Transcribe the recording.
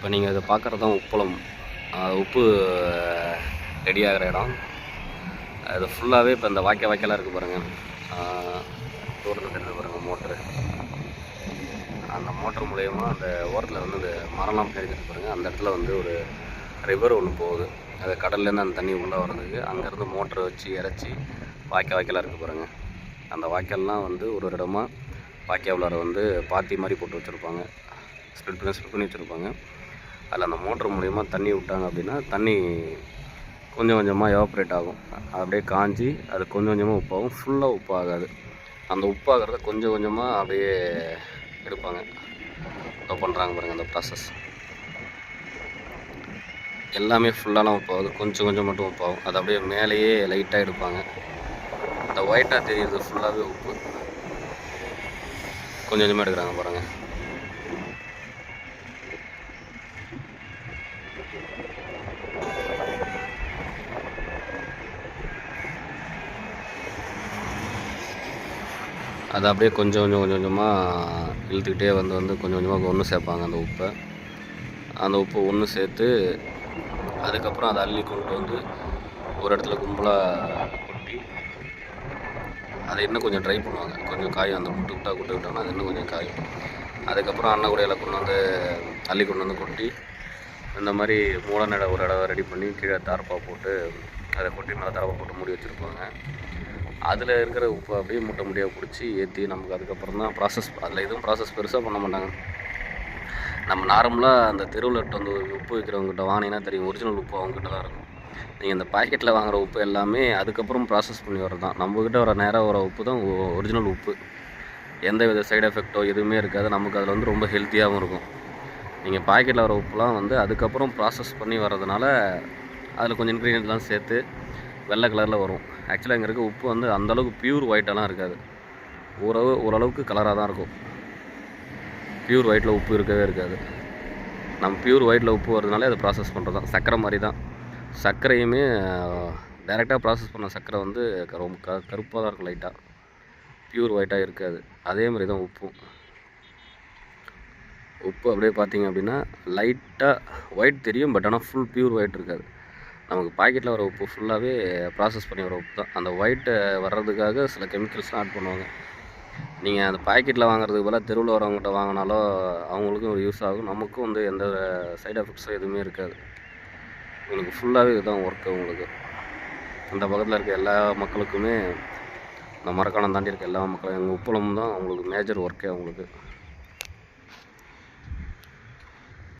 இப்போ நீங்கள் இதை பார்க்குறது தான் உப்பளம் உப்பு ரெடி ஆகிற இடம். அது ஃபுல்லாகவே இப்போ இந்த வாய்க்கால் வாய்க்கெல்லாம் இருக்குது பாருங்கள் தூரத்தில் தெரிஞ்சு பாருங்கள் மோட்ரு அந்த மோட்ரு மூலயமா அந்த ஓரத்தில் வந்து அந்த மரம்லாம் தெரிஞ்சுட்டு பாருங்கள் அந்த இடத்துல வந்து ஒரு ரிவர் ஒன்று போகுது. அது கடல்லேருந்து அந்த தண்ணி உள்ளே வர்றதுக்கு அங்கேருந்து மோட்ரு வச்சு இறச்சி வாய்க்கால் வாய்க்கெல்லாம் இருக்குது பாருங்கள் அந்த வாய்க்கால்லாம் வந்து ஒரு ஒரு இடமா வாய்க்கால் வந்து பாத்தி மாதிரி போட்டு வச்சுருப்பாங்க. ஸ்ப்ளிட் பண்ணி ஸ்ப்ளிட் பண்ணி வச்சுருப்பாங்க. அதில் அந்த மோட்ரு மூலயமா தண்ணி விட்டாங்க அப்படின்னா தண்ணி கொஞ்சம் கொஞ்சமாக எவாப்ரேட் ஆகும். அப்படியே காஞ்சி அது கொஞ்சம் கொஞ்சமாக உப்பாகும். ஃபுல்லாக உப்பாகாது. அந்த உப்பாகிறத கொஞ்சம் கொஞ்சமாக அப்படியே எடுப்பாங்க. இப்போ பண்ணுறாங்க பாருங்கள் அந்த ப்ராசஸ் எல்லாமே ஃபுல்லாலாம் உப்பாகுது. கொஞ்சம் கொஞ்சம் மட்டும் உப்பாகும். அது அப்படியே மேலேயே லைட்டாக எடுப்பாங்க. அந்த ஒயிட்டாக தெரியுறது ஃபுல்லாகவே உப்பு. கொஞ்சம் கொஞ்சமாக எடுக்கிறாங்க பாருங்கள் அது அப்படியே கொஞ்சம் கொஞ்சம் கொஞ்சம் கொஞ்சமாக இழுத்துக்கிட்டே வந்து வந்து கொஞ்சம் கொஞ்சமாக ஒன்று சேர்ப்பாங்க அந்த உப்பை. அந்த உப்பு ஒன்று சேர்த்து அதுக்கப்புறம் அதை அள்ளி கொண்டு வந்து ஒரு இடத்துல கும்பலாக கொட்டி அதை இன்னும் கொஞ்சம் ட்ரை பண்ணுவாங்க. கொஞ்சம் காயும் அந்த முட்டு விட்டா கொண்டு விட்டோம்னா அது இன்னும் கொஞ்சம் காயும். அதுக்கப்புறம் அன்ன கொண்டு வந்து அள்ளி கொண்டு வந்து கொட்டி இந்த மாதிரி மூல நட ஒரு இடம் ரெடி பண்ணி கீழே தார்ப்பா போட்டு அதை கொட்டி மேலே தார்ப்பா போட்டு மூடி வச்சுருப்பாங்க. அதில் இருக்கிற உப்பு அப்படியே முட்டை முடியாக பிடிச்சி ஏற்றி நமக்கு அதுக்கப்புறம் தான் ப்ராசஸ் அதில் எதுவும் ப்ராசஸ் பெருசாக பண்ண மாட்டாங்க. நம்ம நார்மலாக அந்த தெருவில் இட்டு வந்து உப்பு விற்கிறவங்ககிட்ட வாங்கினீங்கன்னா தெரியும். ஒரிஜினல் உப்பு அவங்ககிட்ட தான் இருக்கும். நீங்கள் இந்த பாக்கெட்டில் வாங்குகிற உப்பு எல்லாமே அதுக்கப்புறம் ப்ராசஸ் பண்ணி வர்றது தான். நம்மக்கிட்ட வர நேராக வர உப்பு தான் ஒரிஜினல் உப்பு. எந்த வித சைடு எஃபெக்ட்டோ எதுவுமே இருக்காது. நமக்கு அதில் வந்து ரொம்ப ஹெல்த்தியாகவும் இருக்கும். நீங்கள் பாக்கெட்டில் வர உப்புலாம் வந்து அதுக்கப்புறம் ப்ராசஸ் பண்ணி வர்றதுனால அதில் கொஞ்சம் இன்க்ரீடியன்ட்லாம் சேர்த்து வெள்ளை கலரில் வரும். ஆக்சுவலாக இங்கே இருக்க உப்பு வந்து அந்தளவுக்கு ப்யூர் ஒயிட்டெல்லாம் இருக்காது. ஓரளவு ஓரளவுக்கு கலராக தான் இருக்கும். ப்யூர் ஒயிட்டில் உப்பு இருக்கவே இருக்காது. நம்ம ப்யூர் ஒயிட்டில் உப்பு வரதுனால அதை ப்ராசஸ் பண்ணுறது தான் சர்க்கரை மாதிரி தான் சர்க்கரையுமே டைரெக்டாக ப்ராசஸ் பண்ண சர்க்கரை வந்து க- ரொம்ப க கருப்பாக தான் இருக்கும் லைட்டாக ப்யூர் ஒயிட்டாக இருக்காது. அதே மாதிரி தான் உப்பும். உப்பு அப்படியே பார்த்தீங்க அப்படின்னா லைட்டாக ஒயிட் தெரியும் பட் ஆனால் ஃபுல் பியூர் ஒயிட் இருக்காது. நமக்கு பாக்கெட்டில் வர உப்பு ஃபுல்லாகவே ப்ராசஸ் பண்ணி வர உப்பு தான். அந்த ஒயிட்டை வர்றதுக்காக சில கெமிக்கல்ஸ்லாம் ஆட் பண்ணுவாங்க. நீங்கள் அந்த பாக்கெட்டில் வாங்குறதுக்கு பதிலாக தெருவில் வரவங்ககிட்ட வாங்கினாலோ அவங்களுக்கும் ஒரு யூஸ் ஆகும். நமக்கும் வந்து எந்த சைடு எஃபெக்ட்ஸும் எதுவுமே இருக்காது. உங்களுக்கு ஃபுல்லாகவே இதுதான் ஒர்க்கு உங்களுக்கு. அந்த பக்கத்தில் இருக்க எல்லா மக்களுக்குமே இந்த மரக்காணம் தாண்டி இருக்க எல்லா மக்களும் எங்கள் உப்பளம் தான் அவங்களுக்கு மேஜர் ஒர்க்கே அவங்களுக்கு